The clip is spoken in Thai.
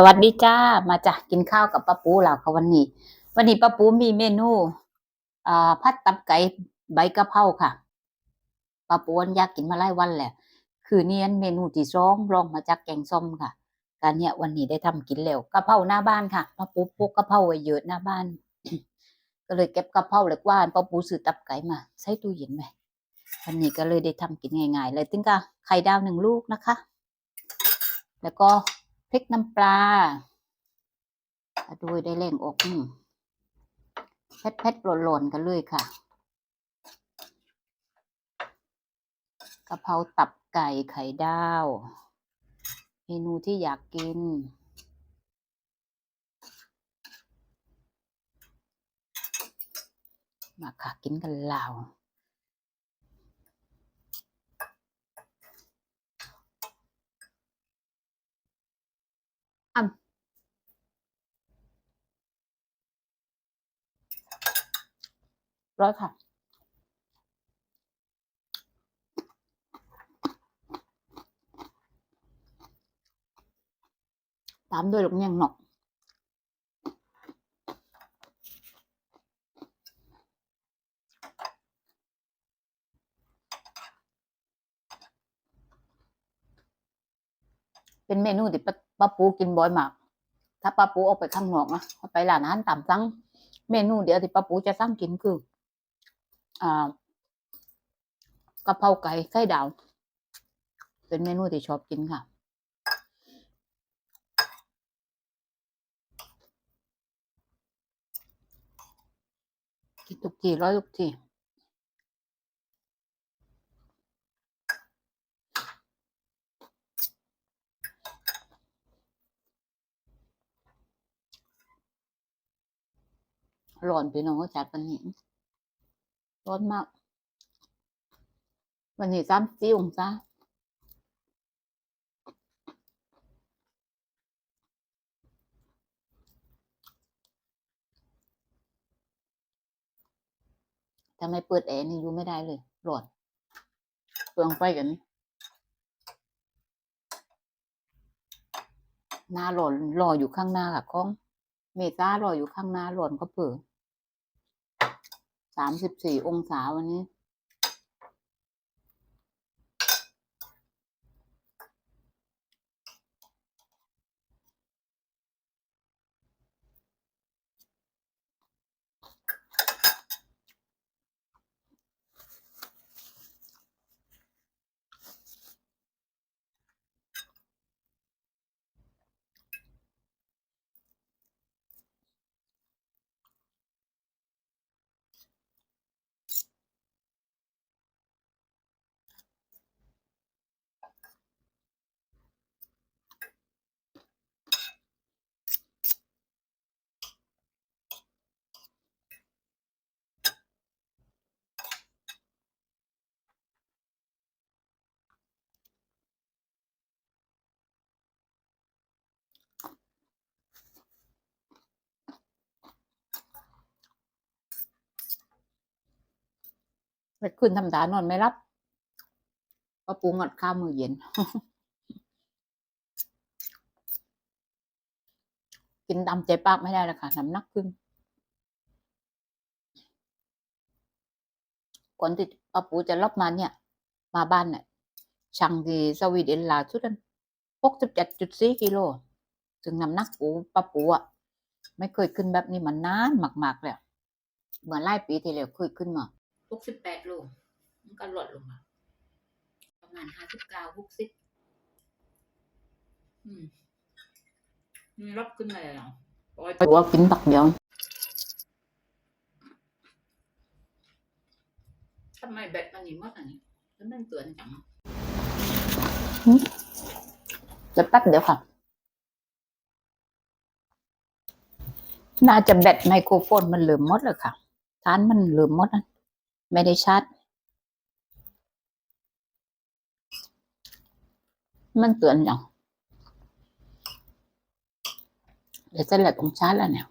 สวัสดีจ้า มาจ้ะกินข้าวกับป้าปูแล้วค่ะวันนี้ วันนี้ป้าปูมีเมนูอ่าผัดตับไก่ใบกะเพราค่ะป้าปูอันอยากกินมาหลายวันแหละ คือเนี่ยเมนูที่สองรองมาจากแกงส้มค่ะการเนี่ยวันนี้ได้ทำกินแล้วกะเพราหน้าบ้านค่ะป้าปูปลูกกะเพราไว้เยอะหน้าบ้าน ก็เลยเก็บกะเพราเล็กว่านป้าปูซื้อตับไก่มา ใส่ตู้เย็นไว้วันนี้ก็เลยได้ทำกินง่ายๆเลยตึงกะไข่ดาวหนึ่งลูกนะคะ แล้วก็ พริกน้ำปลาดยได้แรงอกเผ็ดเผ็ดๆหล่นๆกันเลยค่ะกะเพราตับไก่ไข่ดาว เมนูที่อยากกิน มาค่ะกินกันลาว อ่ำ ร้อยค่ะตามด้วยลูกเมี่ยงหนอกเป็นเมนูที่ป้าปูกินบ่อยมาก ถ้าป้าปูออกไปข้างนอกนะไปร้านอาหารตามสั่ง เมนูเดียวที่ป้าปูจะสั่งกินคือ กะเพราไก่ไข่ดาว เป็นเมนูที่ชอบกินค่ะ กินทุกทีร้อยทุกทีร้อนพี่น้องก็จัดวันนี้ ร้อนมาก วันนี้สามสี่องศาถ้าไมเปิดแอร์นี่อยู่ไม่ได้เลยร้อนเปลืองไฟกันหน้าร้อนรออยู่ข้างหน้าค่ะของ เมษารออยู่ข้างหน้าร้อนก็เปิด สามสิบสี่องศาวันนี้ เมื่อคืนธรรมดานอนไม่รับก็ปรุงอดข้าวมือเย็น กินตามใจปากไม่ได้ล้วค่ะน้ำหนักขึ้นก่อนที่ป้าปูจะรับมาเนี่ย มาบ้านเนี่ยช่างที่สวีเดนลาสุดนั้นหกสิบเจ็ดจุดสี่กิโลถึงน้ำหนักปูป้าปูอะไม่เคยขึ้นแบบนี้มานานมาก ๆ แล้วเหมือนหลายปีที่แล้วเคยขึ้นมา หกสิบแปดโลมันก็ลดลงมาประมาณห้าสิบเก้าหกสิบอืมมันลดขึ้นมาแล้วตัวากินตักเดียวทำไมแบตมันนี่มดอันนี้แล้วมันเตือนจังจะแป๊บเดียวค่ะ น่าจะแบตไมโครโฟนมันเหลือมหมดเลยค่ะ ทานมันเหลือมหมดนะ ไม่ได้ชัด มันเตือนอย่างเดี๋ยวจะแหลกตรงชัดแล้วเนี่ย